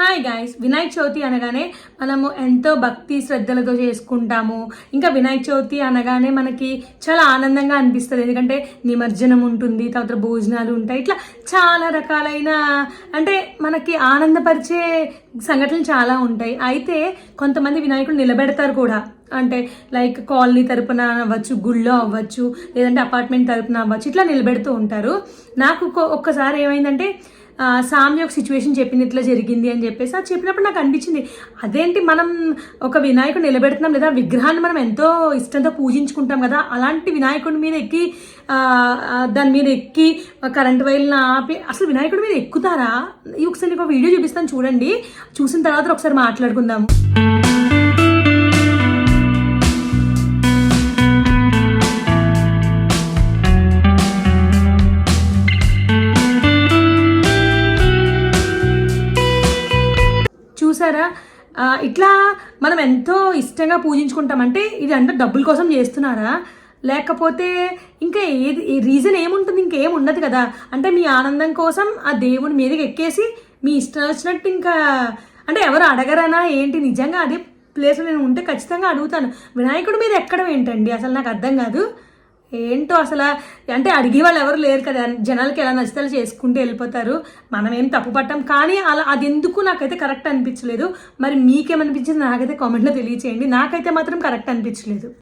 Hi guys Vinayaka Chavithi అనగానే మనము ఎంతో భక్తి శ్రద్ధలతో చేసుకుంటాము. ఇంకా వినాయక చవితి అనగానే మనకి చాలా ఆనందంగా అనిపిస్తుంది. ఎందుకంటే నిమజ్జనం ఉంటుంది తర్వాత భోజనాలు ఉంటాయి. ఇట్లా చాలా రకాలైన అంటే మనకి ఆనందపరిచే సంఘటనలు చాలా ఉంటాయి. అయితే కొంతమంది వినాయకుడు నిలబెడతారు కూడా. అంటే లైక్ కాలనీ తరపున అవ్వచ్చు గుళ్ళో అవ్వచ్చు లేదంటే అపార్ట్మెంట్ తరపున అవ్వచ్చు ఇట్లా నిలబెడుతూ ఉంటారు. నాకు ఒక్కసారి ఏమైందంటే ఆ, సామి ఒక సిచ్యువేషన్ చెప్పింది ఇట్లా జరిగింది అని చెప్పేసి అది చెప్పినప్పుడు నాకు అనిపించింది అదేంటి మనం ఒక వినాయకుడు నిలబెడుతున్నాం లేదా విగ్రహాన్ని మనం ఎంతో ఇష్టంతో పూజించుకుంటాం కదా అలాంటి వినాయకుడి మీద ఎక్కి దాని మీద ఎక్కి కరెంట్ వైర్లను ఆపి అసలు వినాయకుడి మీద ఎక్కుతారా? ఈ ఒకసారి ఒక వీడియో చూపిస్తాను చూడండి చూసిన తర్వాత ఒకసారి మాట్లాడుకుందాము. చూసారా? ఇట్లా మనం ఎంతో ఇష్టంగా పూజించుకుంటామంటే ఇది అంటే డబ్బుల కోసం చేస్తున్నారా? లేకపోతే ఇంకా ఏది రీజన్ ఏముంటుంది? ఇంకేం ఉండదు కదా. అంటే మీ ఆనందం కోసం ఆ దేవుని మీదకి ఎక్కేసి మీ ఇష్టం వచ్చినట్టు ఇంకా అంటే ఎవరు అడగరనా? ఏంటి? నిజంగా అదే ప్లేస్లో నేను ఉంటే ఖచ్చితంగా అడుగుతాను. వినాయకుడి మీద ఎక్కడం ఏంటండి? అసలు నాకు అర్థం కాదు. ఏంటో అసలు అంటే అడిగే వాళ్ళు ఎవరు లేరు కదా. జనాలకి ఎలా నచ్చితే చేసుకుంటూ వెళ్ళిపోతారు. మనం ఏం తప్పు పట్టాం. కానీ అలా అది ఎందుకు నాకైతే కరెక్ట్ అనిపించలేదు. మరి మీకేమనిపించింది నాకైతే కామెంట్లో తెలియచేయండి. నాకైతే మాత్రం కరెక్ట్ అనిపించలేదు.